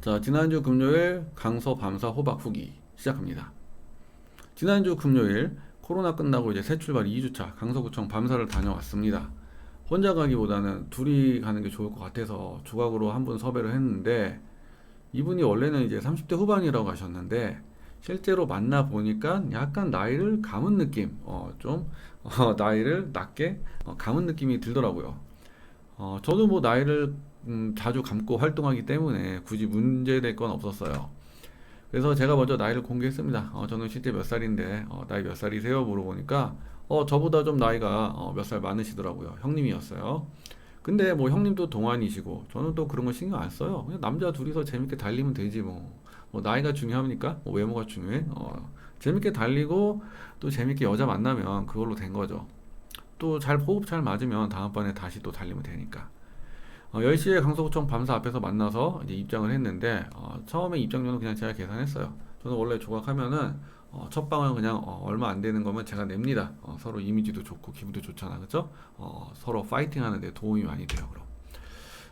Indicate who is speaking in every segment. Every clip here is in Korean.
Speaker 1: 자, 지난주 금요일 강서 밤사 호박 후기 시작합니다. 지난주 금요일 코로나 끝나고 이제 새 출발 2주차 강서구청 밤사를 다녀왔습니다. 혼자 가기보다는 둘이 가는 게 좋을 것 같아서 조각으로 한 분 섭외를 했는데 이분이 원래는 이제 30대 후반이라고 하셨는데 실제로 만나 보니까 약간 나이를 감은 느낌, 어, 좀 어, 나이를 낮게 어, 감은 느낌이 들더라고요. 어, 저도 뭐 나이를 음, 자주 감고 활동하기 때문에 굳이 문제될 건 없었어요. 그래서 제가 먼저 나이를 공개했습니다. 어, 저는 실제 몇 살인데 어, 나이 몇 살이세요? 물어보니까 어, 저보다 좀 나이가 어, 몇 살 많으시더라고요. 형님이었어요. 근데 뭐 형님도 동안이시고 저는 또 그런 거 신경 안 써요. 그냥 남자 둘이서 재밌게 달리면 되지 뭐. 뭐 나이가 중요합니까? 뭐 외모가 중요해? 어, 재밌게 달리고 또 재밌게 여자 만나면 그걸로 된 거죠. 또 잘 호흡 잘 맞으면 다음번에 다시 또 달리면 되니까. 어, 10시에 강서구청 밤사 앞에서 만나서 이제 입장을 했는데 어, 처음에 입장료는 그냥 제가 계산했어요. 저는 원래 조각하면은 어, 첫 방은 그냥 어, 얼마 안 되는 거면 제가 냅니다. 어, 서로 이미지도 좋고 기분도 좋잖아, 그죠? 어, 서로 파이팅 하는데 도움이 많이 돼요, 그럼.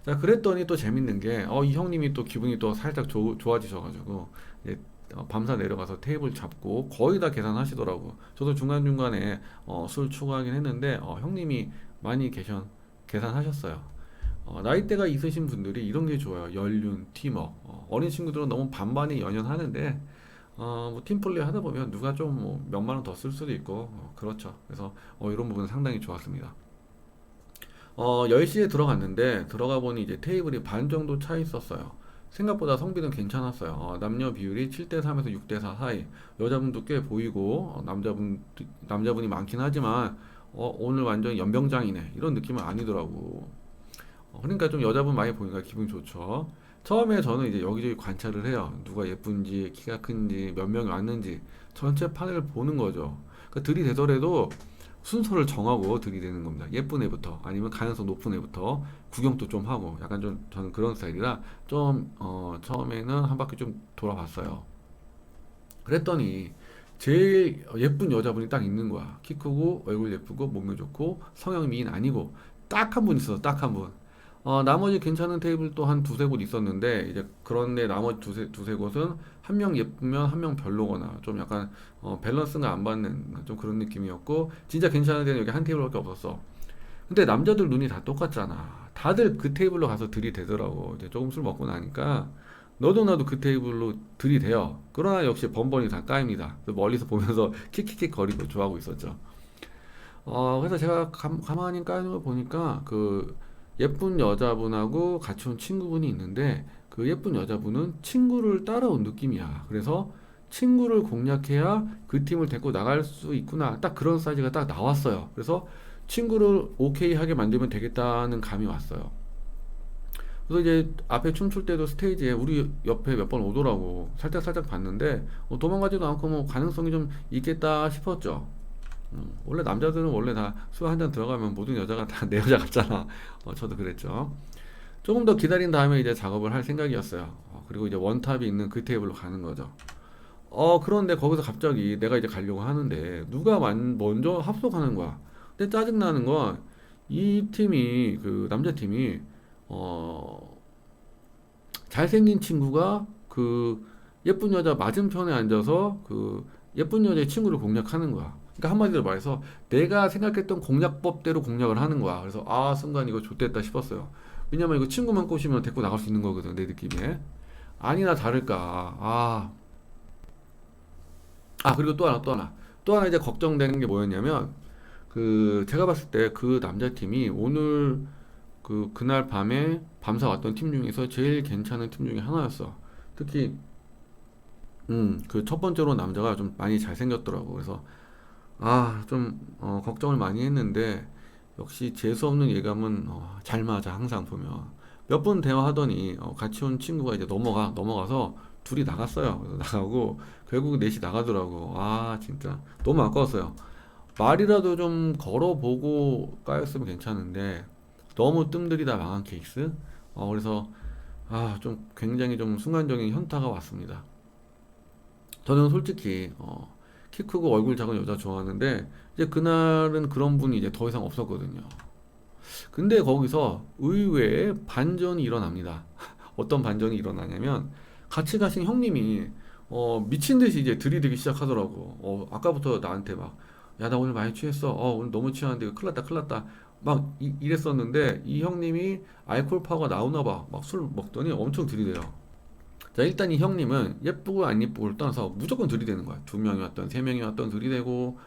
Speaker 1: 자, 그랬더니 또 재밌는 게, 어, 이 형님이 또 기분이 또 살짝 조, 좋아지셔가지고, 이제, 어, 밤사 내려가서 테이블 잡고 거의 다 계산하시더라고. 저도 중간중간에 어, 술 추가하긴 했는데, 어, 형님이 많이 계셔, 계산하셨어요. 어, 나이대가 있으신 분들이 이런 게 좋아요. 연륜, 팀워크. 어, 어린 친구들은 너무 반반이 연연하는데, 어, 뭐 팀플레이 하다 보면 누가 좀 뭐 몇만 원 더 쓸 수도 있고, 어, 그렇죠. 그래서 어, 이런 부분은 상당히 좋았습니다. 어, 10시에 들어갔는데 들어가 보니 이제 테이블이 반 정도 차 있었어요. 생각보다 성비는 괜찮았어요. 어, 남녀 비율이 7대 3에서 6대 4 사이. 여자분도 꽤 보이고 어, 남자분 남자분이 많긴 하지만 어, 오늘 완전 연병장이네. 이런 느낌은 아니더라고. 어, 그러니까 좀 여자분 많이 보니까 기분 좋죠. 처음에 저는 이제 여기저기 관찰을 해요. 누가 예쁜지, 키가 큰지, 몇 명이 왔는지 전체 판을 보는 거죠. 그러니까 들이대더라도 순서를 정하고 들이대는 겁니다. 예쁜 애부터 아니면 가능성 높은 애부터 구경도 좀 하고 약간 좀 저는 그런 스타일이라 좀 어, 처음에는 한 바퀴 좀 돌아봤어요. 그랬더니 제일 예쁜 여자분이 딱 있는 거야. 키 크고 얼굴 예쁘고 몸매 좋고 성형 미인 아니고 딱 한 분 있었어. 딱 한 분. 어, 나머지 괜찮은 테이블 또 한 두세 곳 있었는데 이제 그런데 나머지 두세 두세 곳은 한 명 예쁘면 한 명 별로거나 좀 약간 어, 밸런스가 안 맞는 좀 그런 느낌이었고 진짜 괜찮은 데는 여기 한 테이블밖에 없었어. 근데 남자들 눈이 다 똑같잖아. 다들 그 테이블로 가서 들이대더라고. 이제 조금 술 먹고 나니까 너도 나도 그 테이블로 들이대요. 그러나 역시 번번이 다 까입니다. 멀리서 보면서 킥킥킥 거리고 좋아하고 있었죠. 어, 그래서 제가 감, 가만히 까는 걸 보니까 그 예쁜 여자분하고 같이 온 친구분이 있는데 그 예쁜 여자분은 친구를 따라온 느낌이야. 그래서 친구를 공략해야 그 팀을 데리고 나갈 수 있구나. 딱 그런 사이즈가 딱 나왔어요. 그래서 친구를 오케이 하게 만들면 되겠다는 감이 왔어요. 그래서 이제 앞에 춤출 때도 스테이지에 우리 옆에 몇 번 오더라고. 살짝 살짝 봤는데 어, 도망가지도 않고 뭐 가능성이 좀 있겠다 싶었죠. 음, 원래 남자들은 원래 다 술 한 잔 들어가면 모든 여자가 다 내 여자 같잖아. 어, 저도 그랬죠. 조금 더 기다린 다음에 이제 작업을 할 생각이었어요. 어, 그리고 이제 원탑이 있는 그 테이블로 가는 거죠. 어, 그런데 거기서 갑자기 내가 이제 가려고 하는데 누가 만, 먼저 합석하는 거야. 근데 짜증나는 건 이 팀이, 그 남자 팀이, 어, 잘생긴 친구가 그 예쁜 여자 맞은편에 앉아서 그 예쁜 여자의 친구를 공략하는 거야. 그러니까 한마디로 말해서 내가 생각했던 공략법대로 공략을 하는 거야. 그래서 아 순간 이거 좋됐다 싶었어요. 왜냐면 이거 친구만 꼬시면 데리고 나갈 수 있는 거거든 내 느낌에. 아니나 다를까. 아. 아 그리고 또 하나 또 하나 또 하나 이제 걱정되는 게 뭐였냐면 그 제가 봤을 때 그 남자 팀이 오늘 그 그날 밤에 밤사 왔던 팀 중에서 제일 괜찮은 팀 중에 하나였어. 특히 음 그 첫 번째로 남자가 좀 많이 잘생겼더라고. 그래서 아, 좀, 어, 걱정을 많이 했는데, 역시 재수 없는 예감은, 어, 잘 맞아, 항상 보면. 몇분 대화하더니, 어, 같이 온 친구가 이제 넘어가, 넘어가서 둘이 나갔어요. 나가고, 결국 넷이 나가더라고. 아, 진짜. 너무 아까웠어요. 말이라도 좀 걸어보고 까였으면 괜찮은데, 너무 뜸들이다 망한 케이스? 어, 그래서, 아, 좀 굉장히 좀 순간적인 현타가 왔습니다. 저는 솔직히, 어, 키 크고 얼굴 작은 여자 좋아하는데 이제 그날은 그런 분이 이제 더 이상 없었거든요. 근데 거기서 의외의 반전이 일어납니다. 어떤 반전이 일어나냐면 같이 가신 형님이 어, 미친 듯이 이제 들이대기 시작하더라고. 어, 아까부터 나한테 막, 야, 나 오늘 많이 취했어. 어, 오늘 너무 취하는데 큰일 났다, 큰일 났다. 막 이, 이랬었는데 이 형님이 알코올 파가 나오나 봐. 막 술 먹더니 엄청 들이대요. 자, 일단 이 형님은 예쁘고 안 예쁘고를 떠나서 무조건 들이대는 거야. 두 명이 왔던, 세 명이 왔던 들이대고,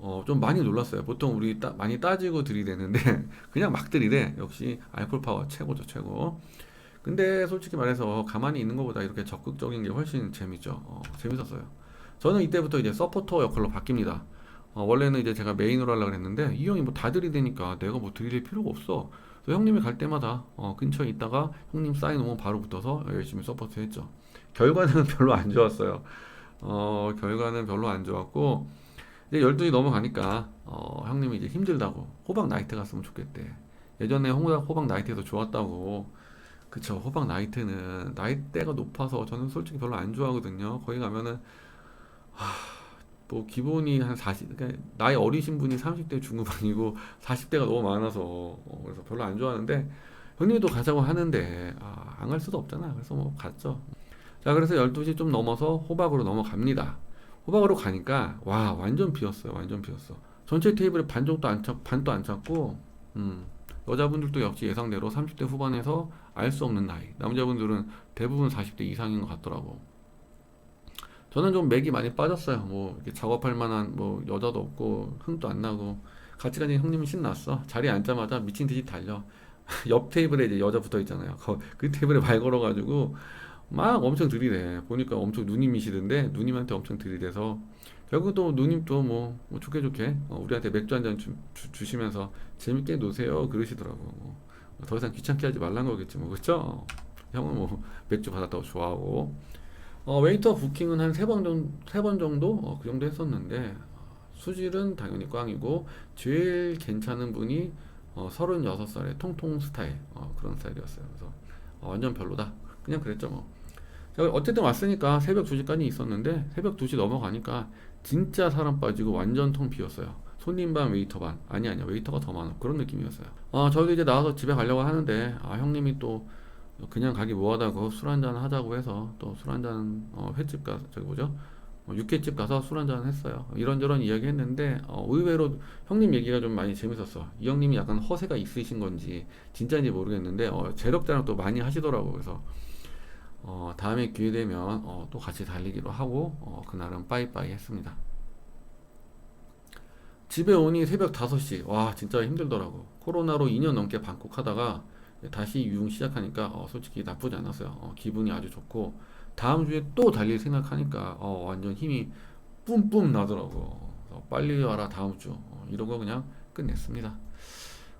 Speaker 1: 어, 좀 많이 놀랐어요. 보통 우리 따, 많이 따지고 들이대는데, 그냥 막 들이대. 역시 알코올 파워 최고죠, 최고. 근데 솔직히 말해서 가만히 있는 것보다 이렇게 적극적인 게 훨씬 재밌죠. 어, 재밌었어요. 저는 이때부터 이제 서포터 역할로 바뀝니다. 어, 원래는 이제 제가 메인으로 하려고 했는데, 이 형이 뭐 다 들이대니까 내가 뭐 들이댈 필요가 없어. 그래서 형님이 갈 때마다 어, 근처에 있다가 형님 사인 오면 바로 붙어서 열심히 서포트 했죠. 결과는 별로 안 좋았어요. 어, 결과는 별로 안 좋았고, 이제 12시 넘어가니까, 어, 형님이 이제 힘들다고, 호박 나이트 갔으면 좋겠대. 예전에 호박, 호박 나이트에서 좋았다고. 그쵸, 호박 나이트는 나이대가 높아서 저는 솔직히 별로 안 좋아하거든요. 거기 가면은, 뭐, 기본이 한 40, 그러니까 나이 어리신 분이 30대 중후반이고 40대가 너무 많아서, 어, 그래서 별로 안 좋아하는데, 형님도 가자고 하는데, 아, 안 갈 수도 없잖아. 그래서 뭐, 갔죠. 자, 그래서 12시 좀 넘어서 호박으로 넘어갑니다. 호박으로 가니까 와, 완전 비었어요. 완전 비었어. 전체 테이블에 반 정도 안 찼, 반도 안 찼고, 음, 여자분들도 역시 예상대로 30대 후반에서 알 수 없는 나이. 남자분들은 대부분 40대 이상인 것 같더라고. 저는 좀 맥이 많이 빠졌어요. 뭐, 이렇게 작업할 만한 뭐 여자도 없고, 흥도 안 나고, 같이 가는 형님은 신났어. 자리에 앉자마자 미친 듯이 달려. 옆 테이블에 이제 여자 붙어 있잖아요. 거- 그 테이블에 발 걸어가지고, 막 엄청 들이대. 보니까 엄청 누님이시던데 누님한테 엄청 들이대서 결국 또 누님도 뭐, 뭐 좋게 좋게 어, 우리한테 맥주 한 잔 주, 시면서 재밌게 노세요 그러시더라고. 뭐, 더 이상 귀찮게 하지 말란 거겠지 뭐 그쵸? 형은 뭐 맥주 받았다고 좋아하고 어, 웨이터 부킹은 한 세 번 정도 세 번 정도 어, 그 정도 했었는데 어, 수질은 당연히 꽝이고 제일 괜찮은 분이 어, 36살의 통통 스타일 어, 그런 스타일이었어요. 그래서 어, 완전 별로다. 그냥 그랬죠 뭐. 자, 어쨌든 왔으니까 새벽 2시까지 있었는데 새벽 2시 넘어가니까 진짜 사람 빠지고 완전 통 비었어요. 손님 반 웨이터 반 아니 아니야 웨이터가 더 많아 그런 느낌이었어요. 아 저희도 이제 나와서 집에 가려고 하는데 아 형님이 또 그냥 가기 뭐하다고 술 한잔 하자고 해서 또 술 한잔 어, 횟집 가서 저기 뭐죠 어, 육회집 가서 술 한잔 했어요. 이런저런 이야기 했는데 어, 의외로 형님 얘기가 좀 많이 재밌었어. 이 형님이 약간 허세가 있으신 건지 진짜인지 모르겠는데 어, 재력자랑 또 많이 하시더라고 그래서 어, 다음에 기회 되면 어, 또 같이 달리기로 하고 어, 그날은 빠이빠이 했습니다. 집에 오니 새벽 5시. 와, 진짜 힘들더라고. 코로나로 2년 넘게 방콕하다가 다시 유흥 시작하니까 어, 솔직히 나쁘지 않았어요. 어, 기분이 아주 좋고 다음 주에 또 달릴 생각하니까 어, 완전 힘이 뿜뿜 나더라고. 그래서 빨리 와라 다음 주. 어, 이러고 그냥 끝냈습니다.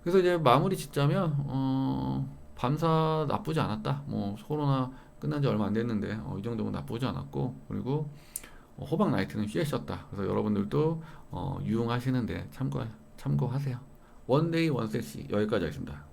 Speaker 1: 그래서 이제 마무리 짓자면 어, 밤사 나쁘지 않았다. 뭐 코로나 끝난 지 얼마 안 됐는데 어, 이 정도면 나쁘지 않았고 그리고 어, 호박 나이트는 쉬셨다. 그래서 여러분들도 어, 유용하시는데 참고 참고하세요. 원데이 원섹시 여기까지 하겠습니다.